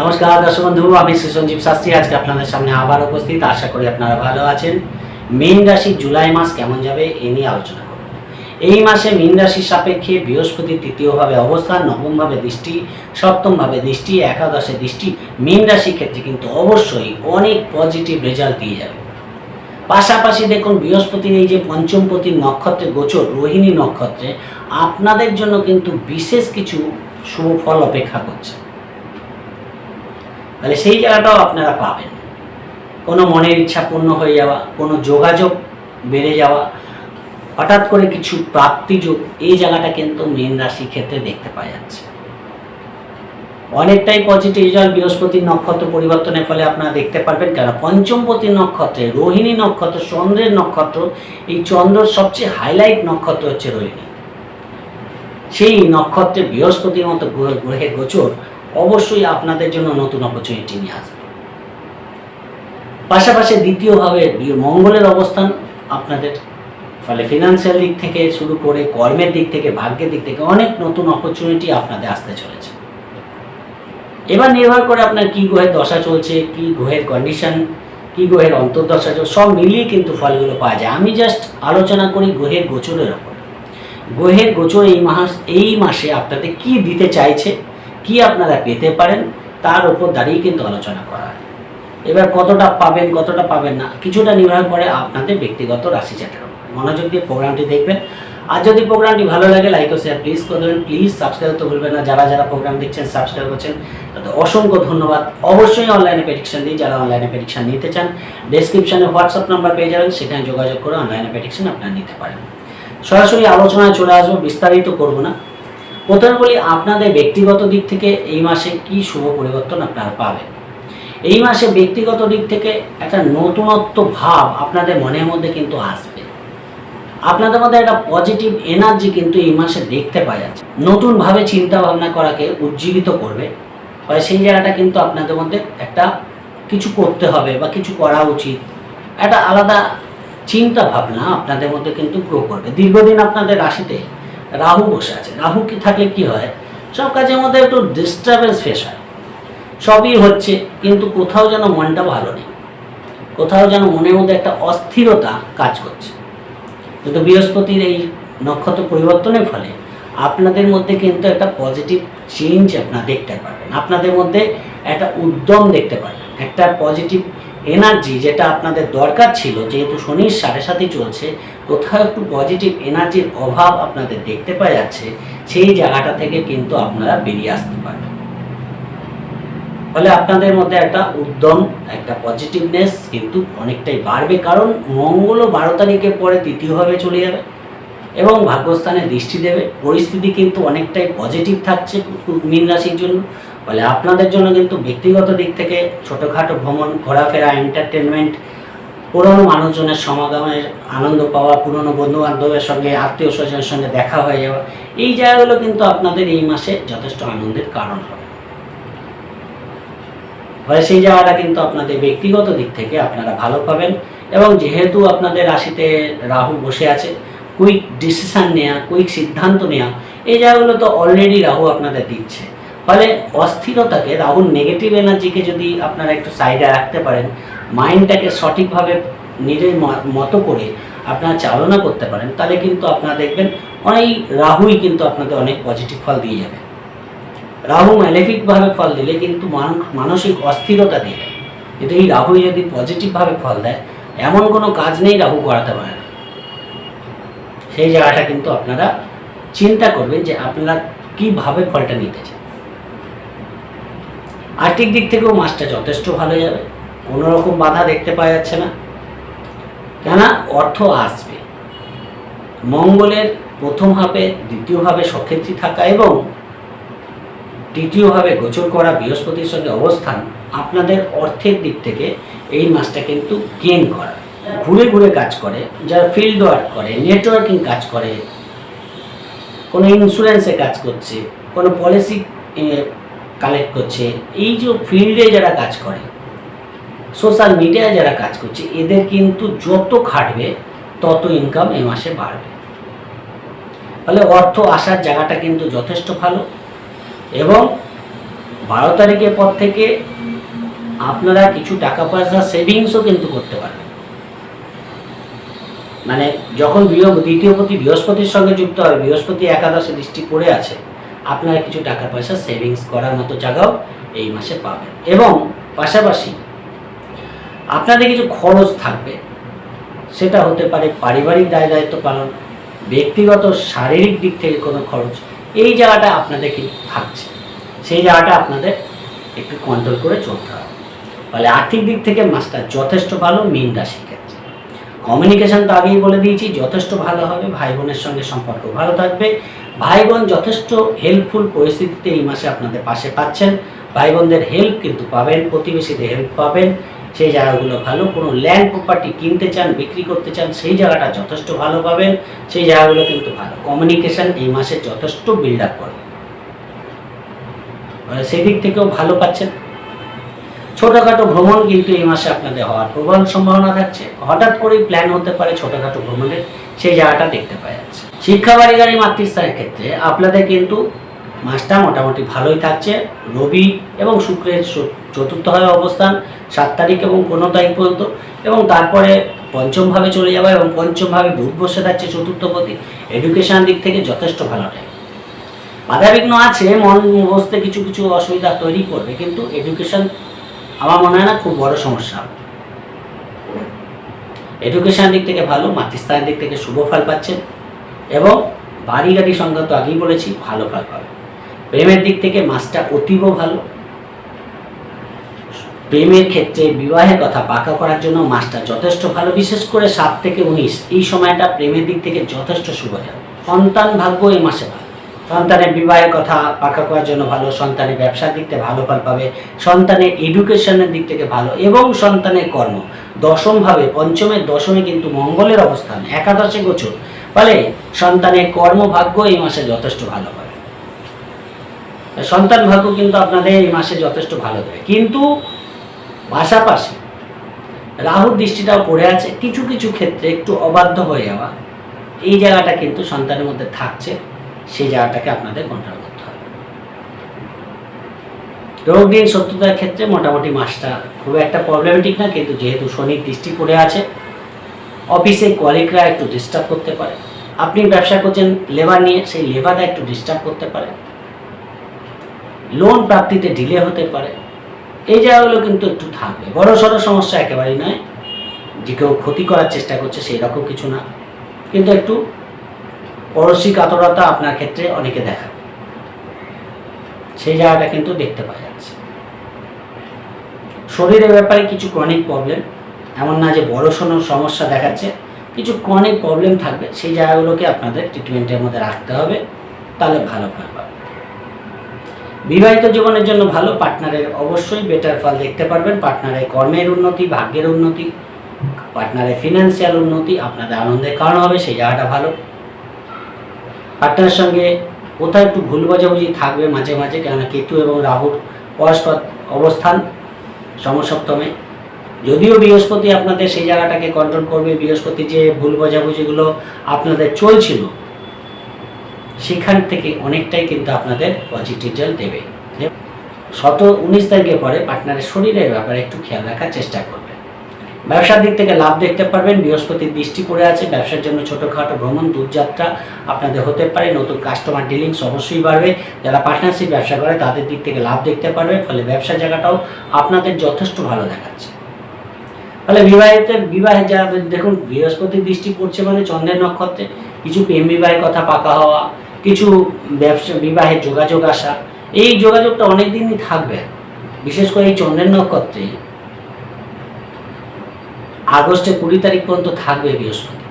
নমস্কার, দর্শক বন্ধু, আমি শ্রী সঞ্জীব শাস্ত্রী। আজকে আপনাদের সামনে আবার উপস্থিত। আশা করি আপনারা ভালো আছেন। মীন রাশি জুলাই মাস কেমন যাবে এ নিয়ে আলোচনা করব। এই মাসে মীন রাশির সাপেক্ষে বৃহস্পতি তৃতীয়ভাবে অবস্থান, নবমভাবে দৃষ্টি, সপ্তমভাবে দৃষ্টি, একাদশে দৃষ্টি। মীন রাশির ক্ষেত্রে কিন্তু অবশ্যই অনেক পজিটিভ রেজাল্ট দিয়ে যাবে। পাশাপাশি দেখুন, বৃহস্পতির এই যে পঞ্চমপতির নক্ষত্রে গোচর, রোহিণী নক্ষত্রে, আপনাদের জন্য কিন্তু বিশেষ কিছু শুভ ফল অপেক্ষা করছে। তাহলে সেই জায়গাটাও আপনারা পাবেন। কোনো মনের ইচ্ছা পূর্ণ হয়ে যাওয়া, কোনো যোগাযোগ বেড়ে যাওয়া, হঠাৎ করে কিছু প্রাপ্তিযোগ এই জায়গাটা কিন্তু মীন রাশির ক্ষেত্রে দেখতে পাওয়া যাচ্ছে। অনেকটাই পজিটিভ রেজাল্ট বৃহস্পতির নক্ষত্র পরিবর্তনের ফলে আপনারা দেখতে পারবেন কেন? পঞ্চমপতি নক্ষত্রে, রোহিণী নক্ষত্র, চন্দ্রের নক্ষত্র, এই চন্দ্রের সবচেয়ে হাইলাইট নক্ষত্র হচ্ছে রোহিণী। সেই নক্ষত্রে বৃহস্পতির মতো গ্রহ- গ্রহের গোচর অবশ্যই আপনাদের জন্য নতুন অপরচুনিটি নিয়ে আসবে। পাশাপাশি দ্বিতীয়ভাবে মঙ্গলের অবস্থান আপনাদের, ফলে ফিনান্সিয়াল দিক থেকে শুরু করে কর্মের দিক থেকে, ভাগ্যের দিক থেকে অনেক নতুন অপরচুনিটি আপনাদের আসতে চলেছে। এবার নির্ভর করে আপনার কি গ্রহের দশা চলছে, কি গ্রহের কন্ডিশন কি গ্রহের অন্তর্দশা চলছে, সব মিলিয়ে কিন্তু ফলগুলো পাওয়া যায়। আমি জাস্ট আলোচনা করি গ্রহের গোচরের ওপর। গ্রহের গোচর এই মাস, এই মাসে আপনাদের কি দিতে চাইছে কি আপনারা পেতে পারেন, তার উপর দাঁড়িয়ে কিন্তু আলোচনা করা। হয় এবার কতটা পাবেন কতটা পাবেন না, কিছুটা নির্ভর করে আপনাদের ব্যক্তিগত রাশি চাটের উপর। মনোযোগ দিয়ে প্রোগ্রামটি দেখবেন। আর যদি প্রোগ্রামটি ভালো লাগে লাইক ও শেয়ার প্লিজ করে দেবেন। প্লিজ সাবস্ক্রাইব তো ভুলবেন না। যারা যারা প্রোগ্রাম দেখছেন সাবস্ক্রাইব করছেন, তাদের অসংখ্য ধন্যবাদ। অবশ্যই অনলাইনে প্রেডিকশন দিই যারা অনলাইনে প্রেডিকশন নিতে চান ডেসক্রিপশনে হোয়াটসঅ্যাপ নাম্বার পেয়ে যাবেন। সেখানে যোগাযোগ করে অনলাইনে প্রেডিকশন আপনারা নিতে পারেন। সরাসরি আলোচনায় চলে আসব, বিস্তারিত করব না। প্রথমে বলি আপনাদের ব্যক্তিগত দিক থেকে এই মাসে কি শুভ পরিবর্তন আপনারা পাবেন? এই মাসে ব্যক্তিগত দিক থেকে একটা নতুনত্ব ভাব আপনাদের মনের মধ্যে কিন্তু আসবে। আপনাদের মধ্যে একটা পজিটিভ এনার্জি কিন্তু এই মাসে দেখতে পাওয়া যাচ্ছে। নতুনভাবে চিন্তা ভাবনা করাকে উজ্জীবিত করবে। ফলে সেই জায়গাটা কিন্তু আপনাদের মধ্যে একটা কিছু করতে হবে বা কিছু করা উচিত। একটা আলাদা চিন্তা ভাবনা আপনাদের মধ্যে কিন্তু গ্রো করবে। দীর্ঘদিন আপনাদের রাশিতে রাহু বসে আছে। রাহু কি থাকলে কি হয়? সব কাজের মধ্যে একটু ডিস্টারবেন্স ফেস হয়। সবই হচ্ছে, কিন্তু কোথাও যেন মনটা ভালো নেই। কোথাও যেন মনের মধ্যে একটা অস্থিরতা কাজ করছে। কিন্তু বৃহস্পতির এই নক্ষত্র পরিবর্তনের ফলে আপনাদের মধ্যে কিন্তু একটা পজিটিভ চেঞ্জ আপনারা দেখতে পারবেন। আপনাদের মধ্যে একটা উদ্যম দেখতে পারবেন। একটা পজিটিভ এনার্জি যেটা আপনাদের দরকার ছিল, যেহেতু শনির সাড়ে সাথে চলছে, কোথাও একটু পজিটিভ এনার্জির অভাব আপনাদের দেখতে পাওয়া যাচ্ছে, সেই জায়গাটা থেকে কিন্তু আপনারা বেরিয়ে আসতে পারবেন ফলে আপনাদের মধ্যে একটা উদ্যম, একটা পজিটিভনেস কিন্তু অনেকটাই বাড়বে, কারণ মঙ্গলও বারো তারিখের পরে তৃতীয়ভাবে চলে যাবে এবং ভাগ্যস্থানে দৃষ্টি দেবে। পরিস্থিতি কিন্তু অনেকটাই পজিটিভ থাকছে মীন রাশির জন্য। ফলে আপনাদের জন্য কিন্তু ব্যক্তিগত দিক থেকে ছোটোখাটো ভ্রমণ, ঘোরাফেরা এন্টারটেনমেন্ট পুরনো মানুষজনের সমাগমের আনন্দ পাওয়া, পুরনো বন্ধু বান্ধবের সঙ্গে, আত্মীয় স্বজনের সঙ্গে দেখা হয়ে যাওয়া, এই জায়গাগুলো কিন্তু আপনাদের এই মাসে যথেষ্ট আনন্দের কারণ হবে। ফলে সেই জায়গাটা কিন্তু আপনাদের ব্যক্তিগত দিক থেকে আপনারা ভালো পাবেন এবং যেহেতু আপনাদের রাশিতে রাহু বসে আছে কুইক ডিসিশন নেওয়া কুইক সিদ্ধান্ত নেওয়া এই জায়গাগুলো তো অলরেডি রাহু আপনাদের দিচ্ছে। ফলে অস্থিরতাকে, রাহুর নেগেটিভ এনার্জিকে যদি আপনারা একটু সাইডে রাখতে পারেন মাইন্ডটাকে সঠিকভাবে নিজের মতো করে আপনারা চালনা করতে পারেন, তাহলে কিন্তু আপনারা দেখবেন অনেক রাহুই কিন্তু আপনাদের অনেক পজিটিভ ফল দিয়ে যাবে। রাহু ম্যালেফিকভাবে ফল দিলে কিন্তু মান- মানসিক অস্থিরতা দিয়ে কিন্তু এই রাহু যদি পজিটিভভাবে ফল দেয়, এমন কোনো কাজ নেই রাহু করাতে পারে না। সেই জায়গাটা কিন্তু আপনারা চিন্তা করবেন যে আপনারা কীভাবে ফলটা নিতে চান। আর্থিক দিক থেকেও মাসটা যথেষ্ট ভালো যাবে। কোনো রকম বাধা দেখতে পাওয়া যাচ্ছে না। কেন অর্থ আসবে। মঙ্গলের প্রথম ভাবে দ্বিতীয়ভাবে সক্ষেত্রী থাকা এবং তৃতীয়ভাবে গোচর করা বৃহস্পতির সঙ্গে অবস্থান আপনাদের অর্থের দিক থেকে এই মাসটা কিন্তু গেন করা। ঘুরে ঘুরে কাজ করে, যারা ফিল্ড ওয়ার্ক করে নেটওয়ার্কিং কাজ করে, কোনো ইন্স্যুরেন্সে কাজ করছে, কোনো পলিসি কালেক্ট করছে, এই যে ফিল্ডে যারা কাজ করে সোশ্যাল মিডিয়ায় যারা কাজ করছে, এদের কিন্তু যত খাটবে, তত ইনকাম এ মাসে বাড়বে। ফলে অর্থ আসার জায়গাটা কিন্তু যথেষ্ট ভালো। এবং বারো তারিখের পর থেকে আপনারা কিছু টাকা পয়সা সেভিংসও কিন্তু করতে পারবেন। মানে যখন দ্বিতীয় প্রতি বৃহস্পতির সঙ্গে যুক্ত হয় বৃহস্পতি একাদশে দৃষ্টি পড়ে আছে আপনারা কিছু টাকা পয়সা সেভিংস করার মতো জায়গাও এই মাসে পাবেন। এবং পাশাপাশি আপনাদের কিছু খরচ থাকবে। সেটা হতে পারে পারিবারিক দায় দায়িত্ব পালন, ব্যক্তিগত শারীরিক দিক থেকে কোনো খরচ, এই জায়গাটা আপনাদের কিন্তু থাকছে। সেই জায়গাটা আপনাদের একটু কন্ট্রোল করে চলতে হবে। ফলে আর্থিক দিক থেকে মাসটা যথেষ্ট ভালো, মীন রাশির ক্ষেত্রে। কমিউনিকেশন তো আগেই বলে দিয়েছি, যথেষ্ট ভালো হবে, ভাই বোনের সঙ্গে সম্পর্ক ভালো থাকবে। ভাই বোন যথেষ্ট হেল্পফুল পরিস্থিতিতে এই মাসে আপনাদের পাশে পাচ্ছেন। ভাই বোনদের হেল্প কিন্তু পাবেন, প্রতিবেশীদের হেল্প পাবেন। সেই জায়গাগুলো ভালো। কোনো ল্যান্ড প্রপার্টি কিনতে চান, বিক্রি করতে চান, সেই জায়গাটা যথেষ্ট ভালো পাবেন। সেই জায়গাগুলো কিন্তু ভালো। কমিউনিকেশন এই মাসে যথেষ্ট বিল্ড আপ করবে। মানে সেই দিক থেকেও ভালো পাচ্ছেন। ছোটোখাটো ভ্রমণ কিন্তু এই মাসে আপনাদের হওয়ার প্রবল সম্ভাবনা থাকছে। হঠাৎ করেই প্ল্যান হতে পারে ছোটোখাটো ভ্রমণের। সেই জায়গাটা দেখতে পাওয়া যাচ্ছে। শিক্ষা বাড়িগাড়ি মাতৃস্থানের ক্ষেত্রে আপনাদের কিন্তু মাসটা মোটামুটি ভালোই থাকছে। রবি এবং শুক্রের চতুর্থভাবে অবস্থান, সাত তারিখ এবং পনেরো তারিখ পর্যন্ত এবং তারপরে পঞ্চমভাবে চলে যাবে এবং পঞ্চমভাবে বুধ বসে থাকছে চতুর্থ প্রতি এডুকেশন দিক থেকে যথেষ্ট ভালো টাইম বাধাবিঘ্ন আছে, মন বসতে কিছু কিছু অসুবিধা তৈরি করবে, কিন্তু এডুকেশন আমার মনে হয় না খুব বড় সমস্যা। এডুকেশন দিক থেকে ভালো, মাতৃস্থানের দিক থেকে শুভ ফল পাচ্ছেন। এবং বাড়ি গাড়ি সংক্রান্ত আগেই বলেছি, ভালো ফল পাবে। প্রেমের দিক থেকে মাসটা অতীব ভালো। প্রেমের ক্ষেত্রে বিবাহের কথা পাকা করার জন্য মাসটা যথেষ্ট ভালো। বিশেষ করে সাত থেকে উনিশ, এই সময়টা প্রেমের দিক থেকে যথেষ্ট শুভ যাবে সন্তান ভাগ্য এই মাসে ভালো। সন্তানের বিবাহের কথা পাকা করার জন্য ভালো, সন্তানের ব্যবসার দিক থেকে ভালো ফল পাবে, সন্তানের এডুকেশনের দিক থেকে ভালো এবং সন্তানের কর্ম। দশমভাবে পঞ্চমের দশমে কিন্তু মঙ্গলের অবস্থান, একাদশে গোচর। ফলে সন্তানের কর্মভাগ্য এই মাসে যথেষ্ট ভালো হবে সন্তান ভাগ্য কিন্তু আপনাদের এই মাসে যথেষ্ট ভালো দেবে কিন্তু পাশাপাশি রাহুর দৃষ্টিটাও পড়ে আছে, কিছু কিছু ক্ষেত্রে একটু অবাধ্য হয়ে যাওয়া। এই জায়গাটা কিন্তু সন্তানের মধ্যে থাকছে, সেই জায়গাটাকে আপনাদের কন্ট্রোল করতে হবে। রোগ দিন সত্যতার ক্ষেত্রে মোটামুটি মাসটা খুব একটা প্রবলেমেটিক না, কিন্তু যেহেতু শনির দৃষ্টি পড়ে আছে অফিসে কলিগরা একটু ডিস্টার্ব করতে পারে। আপনি ব্যবসা করছেন লেবার নিয়ে, সেই লেবাররা একটু ডিস্টার্ব করতে পারে। লোন প্রাপ্তিতে ডিলে হতে পারে। এই জায়গাগুলো কিন্তু একটু থাকবে। বড় সড়ো সমস্যা একেবারেই নয় যে কেউ ক্ষতি করার চেষ্টা করছে, সেই রকম কিছু না। কিন্তু একটু পড়শি কাতরতা আপনার ক্ষেত্রে অনেকে দেখাবে সেই জায়গাটা কিন্তু দেখতে পাওয়া যাচ্ছে। শরীরের ব্যাপারে কিছু ক্রনিক প্রবলেম এমন না যে বড় সড়ো সমস্যা দেখাচ্ছে, কিছু ক্রনিক প্রবলেম থাকবে, সেই জায়গাগুলোকে আপনাদের ট্রিটমেন্টের মধ্যে রাখতে হবে, তাহলে ভালো ফল পাবে বিবাহিত জীবনের জন্য ভালো পার্টনারের অবশ্যই বেটার ফল দেখতে পারবেন পার্টনারের কর্মের উন্নতি, ভাগ্যের উন্নতি পার্টনারের ফিনান্সিয়াল উন্নতি, আপনাদের আনন্দের কারণ হবে, সেই জায়গাটা ভালো। পার্টনারের সঙ্গে কোথাও একটু ভুল বোঝাবুঝি থাকবে মাঝে মাঝে, কেননা কেতু এবং রাহুর পরস্পর অবস্থান সমসপ্তমে। যদিও বৃহস্পতি আপনাদের সেই জায়গাটাকে কন্ট্রোল করবে, বৃহস্পতি যে ভুল বোঝাবুঝিগুলো আপনাদের চলছিল, সেখান থেকে অনেকটাই কিন্তু আপনাদের পজিটিভ রেজাল্ট দেবে। শত উনিশ তারিখের পরে পার্টনারের শরীরের ব্যাপারে একটু খেয়াল রাখার চেষ্টা করবেন ব্যবসার দিক থেকে লাভ দেখতে পারবেন, বৃহস্পতির দৃষ্টি পড়ে আছে, ব্যবসার জন্য ছোটোখাটো ভ্রমণ, দূরযাত্রা আপনাদের হতে পারে, নতুন কাস্টমার ডিলিংস অবশ্যই বাড়বে, যারা পার্টনারশিপ ব্যবসা করে তাদের দিক থেকে লাভ দেখতে পারবে, ফলে ব্যবসা জায়গাটাও আপনাদের যথেষ্ট ভালো দেখাচ্ছে। ফলে বিবাহিত, বিবাহে যারা দেখুন বৃহস্পতির দৃষ্টি পড়ছে মানে চন্দ্রের নক্ষত্রে। কিছু প্রেম বিবাহের কথা পাকা হওয়া, কিছু ব্যবসা, বিবাহের যোগাযোগ আসা, এই যোগাযোগটা অনেক দিনই থাকবে। বিশেষ করে এই চন্দ্রের নক্ষত্রে। আগস্টের কুড়ি তারিখ পর্যন্ত থাকবে বৃহস্পতি।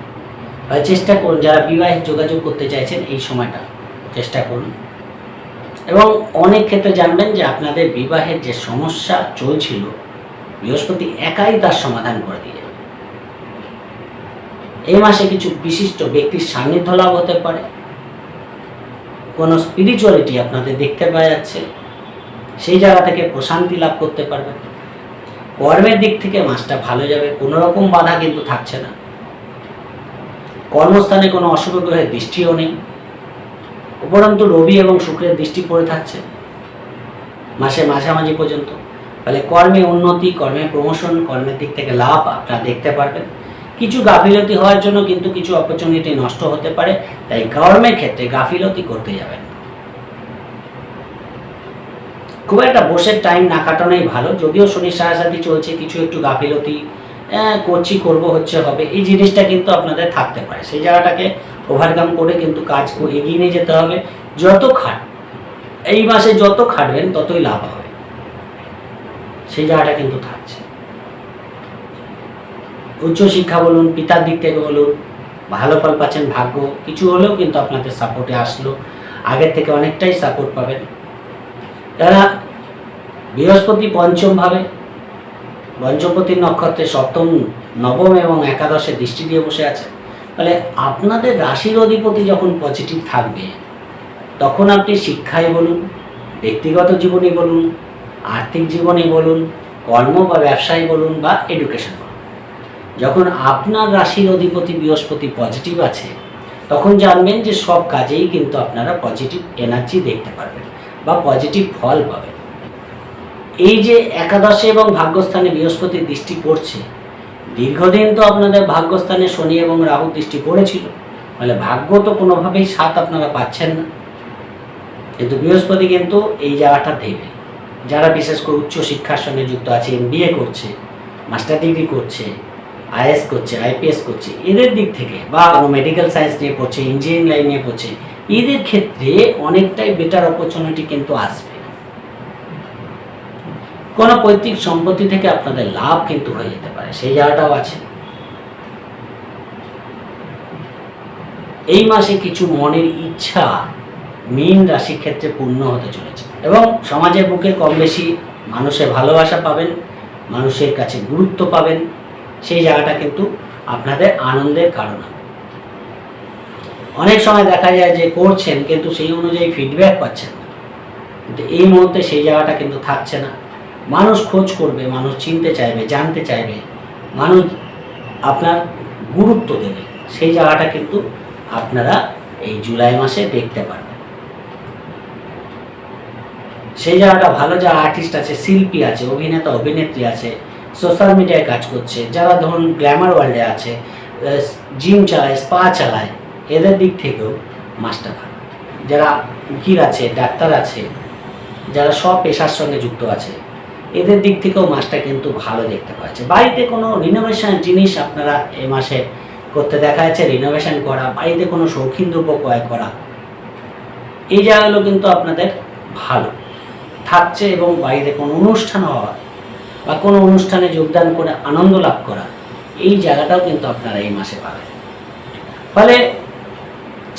চেষ্টা করুন, যারা বিবাহের যোগাযোগ করতে চাইছেন, এই সময়টা চেষ্টা করুন। এবং অনেক ক্ষেত্রে জানবেন যে আপনাদের বিবাহের যে সমস্যা চলছিল বৃহস্পতি একাই তার সমাধান করে দিয়ে যাবে। এই মাসে কিছু বিশিষ্ট ব্যক্তির সান্নিধ্য লাভ হতে পারে। কোনো স্পিরিচুয়ালিটি আপনাদের দেখতে পাওয়া যাচ্ছে, সেই জায়গা থেকে প্রশান্তি লাভ করতে পারবেন কর্মের দিক থেকে মাসটা ভালো যাবে কোনো রকম বাধা কিন্তু থাকছে না। কর্মস্থানে কোনো অশুভ গ্রহের দৃষ্টিও নেই। উপরন্তু রবি এবং শুক্রের দৃষ্টি পড়ে থাকছে, মাসে মাঝামাঝি পর্যন্ত। ফলে কর্মে উন্নতি, কর্মে প্রমোশন কর্মের দিক থেকে লাভ আপনারা দেখতে পারবেন। কিছু গাফিলতি হওয়ার জন্য কিন্তু কিছু অপরচুনিটি নষ্ট হতে পারে, তাই কর্মের ক্ষেত্রে গাফিলতি করতে যাবেন। খুব একটা বসে টাইম না কাটানোই ভালো, যদিও শনির সাথে চলছে, কিছু একটু গাফিলতি করছি, করব, হচ্ছে, হবে, এই জিনিসটা কিন্তু আপনাদের থাকতে পারে। সেই জায়গাটাকে ওভারকাম করে কিন্তু কাজ এগিয়ে নিয়ে যেতে হবে। যত খাট, এই মাসে যত খাটবেন, ততই লাভ হবে। সেই জায়গাটা কিন্তু থাকছে। উচ্চশিক্ষা বলুন, পিতার দিক থেকে বলুন, ভালো ফল পাচ্ছেন, ভাগ্য, কিছু হলেও কিন্তু আপনাদের সাপোর্টে আসলো। আগের থেকে অনেকটাই সাপোর্ট পাবেন। তারা বৃহস্পতি পঞ্চম ভাবে পঞ্চমপতির নক্ষত্রে সপ্তম, নবম এবং একাদশে দৃষ্টি দিয়ে বসে আছে। তাহলে আপনাদের রাশির অধিপতি যখন পজিটিভ থাকবে, তখন আপনি শিক্ষায় বলুন, ব্যক্তিগত জীবনে বলুন আর্থিক জীবনে বলুন, কর্ম বা ব্যবসায় বলুন বা এডুকেশন বলুন। যখন আপনার রাশির অধিপতি বৃহস্পতি পজিটিভ আছে, তখন জানবেন যে সব কাজেই কিন্তু আপনারা পজিটিভ এনার্জি দেখতে পারবেন বা পজিটিভ ফল পাবেন। এই যে একাদশে এবং ভাগ্যস্থানে বৃহস্পতির দৃষ্টি পড়ছে, দীর্ঘদিন তো আপনাদের ভাগ্যস্থানে শনি এবং রাহু দৃষ্টি পড়েছিল, ফলে ভাগ্য তো কোনোভাবেই সাথ আপনারা পাচ্ছেন না। কিন্তু বৃহস্পতি কিন্তু এই জায়গাটা দেবে। যারা বিশেষ করে উচ্চ শিক্ষার সঙ্গে যুক্ত আছে বিয়ে করছে, মাস্টার ডিগ্রি করছে আইএস করছে আইপিএস করছে, এদের দিক থেকে বা কোনো মেডিকেল সায়েন্স নিয়ে পড়ছে ইঞ্জিনিয়ারিং লাইন নিয়ে পড়ছে, এদের ক্ষেত্রে অনেকটাই বেটার অপরচুনিটি কিন্তু আসবে। কোনো পৈতৃক সম্পত্তি থেকে আপনাদের লাভ কিন্তু হয়ে যেতে পারে, সেই জায়গাটাও আছে। এই মাসে কিছু মনের ইচ্ছা, মীন রাশির ক্ষেত্রে পূর্ণ হতে চলেছে। এবং সমাজের বুকে কম বেশি মানুষের ভালোবাসা পাবেন, মানুষের কাছে গুরুত্ব পাবেন, সেই জায়গাটা কিন্তু আপনাদের আনন্দের কারণ। অনেক সময় দেখা যায় যে করছেন কিন্তু সেই অনুযায়ী ফিডব্যাক পাচ্ছেন না। কিন্তু এই মুহূর্তে সেই জায়গাটা কিন্তু থাকছে না। মানুষ খোঁজ করবে, মানুষ চিনতে চাইবে, জানতে চাইবে। মানুষ আপনার গুরুত্ব দেবে। সেই জায়গাটা কিন্তু আপনারা এই জুলাই মাসে দেখতে পারবেন। সেই জায়গাটা ভালো যারা আর্টিস্ট আছে, শিল্পী আছে, অভিনেতা, অভিনেত্রী আছে সোশ্যাল মিডিয়ায় কাজ করছে, যারা ধরুন গ্ল্যামার ওয়ার্ল্ডে আছে জিম চালায় স্পা চালায়, এদের দিক থেকেও মাসটা ভালো। যারা উকিল আছে, ডাক্তার আছে, যারা সব পেশার সঙ্গে যুক্ত আছে, এদের দিক থেকেও মাসটা কিন্তু ভালো দেখতে পাচ্ছে বাড়িতে কোনো রিনোভেশন জিনিস আপনারা এই মাসে করতে দেখা যাচ্ছে রিনোভেশন করা, বাড়িতে কোনো শৌখিন দ্রব্য ক্রয় করা, এই জায়গাগুলো কিন্তু আপনাদের ভালো। থাকছে এবং বাড়িতে কোনো অনুষ্ঠান হওয়া বা কোনো অনুষ্ঠানে যোগদান করে আনন্দ লাভ করা, এই জায়গাটাও কিন্তু আপনারা এই মাসে পাবেন। ফলে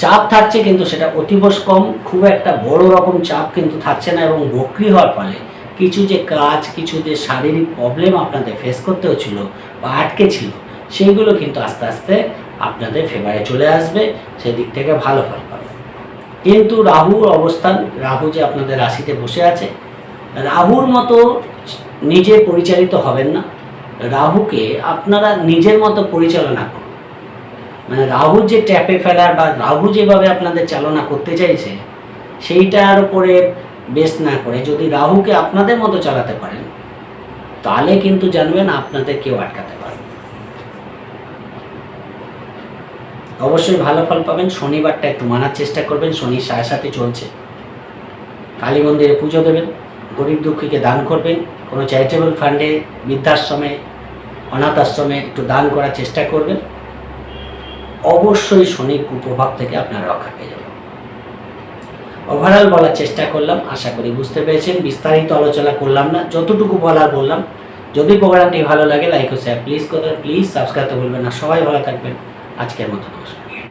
চাপ থাকছে কিন্তু সেটা অতিবশ কম, খুব একটা বড় রকম চাপ কিন্তু থাকছে না এবং বকরি হওয়ার ফলে কিছু যে কাজ, কিছু যে শারীরিক প্রবলেম আপনাদের ফেস করতে হচ্ছিল বা আটকে ছিল, সেইগুলো কিন্তু আস্তে আস্তে আপনাদের ফেভারে চলে আসবে, সেদিক থেকে ভালো ফল। কিন্তু রাহুর অবস্থান, রাহু যে আপনাদের রাশিতে বসে আছে, রাহুর মতো নিজে পরিচালিত হবেন না। রাহুকে আপনারা নিজের মতো পরিচালনা করুন। মানে রাহু যে ট্যাপে ফেলার বা রাহু যেভাবে আপনাদের চালনা করতে চাইছে, সেইটার উপরে বেস না করে। যদি রাহুকে আপনাদের মতো চালাতে পারেন, তাহলে কিন্তু জানবেন আপনাদের কেউ আটকাতে পারবে না। অবশ্যই ভালো ফল পাবেন। শনিবারটা একটু মানার চেষ্টা করবেন। শনির সাড়ে সাথে চলছে। কালী মন্দিরে পুজো দেবেন। গরিব দুঃখীকে দান করবেন। কোনো চ্যারিটেবল ফান্ডে বৃদ্ধাশ্রমে অনাথ আশ্রমে একটু দান করার চেষ্টা করবেন। অবশ্যই শনির কুপ্রভাব থেকে আপনারা রক্ষা পেয়ে যাবেন। ওভারঅল বলার চেষ্টা করলাম। আশা করি বুঝতে পেরেছেন। বিস্তারিত আলোচনা করলাম না। যতটুকু বলার বললাম। যদি প্রোগ্রামটি ভালো লাগে লাইক ও শেয়ার প্লিজ করবেন। প্লিজ সাবস্ক্রাইব করতে বলবেন না। সবাই ভালো থাকবেন। あちけもと申し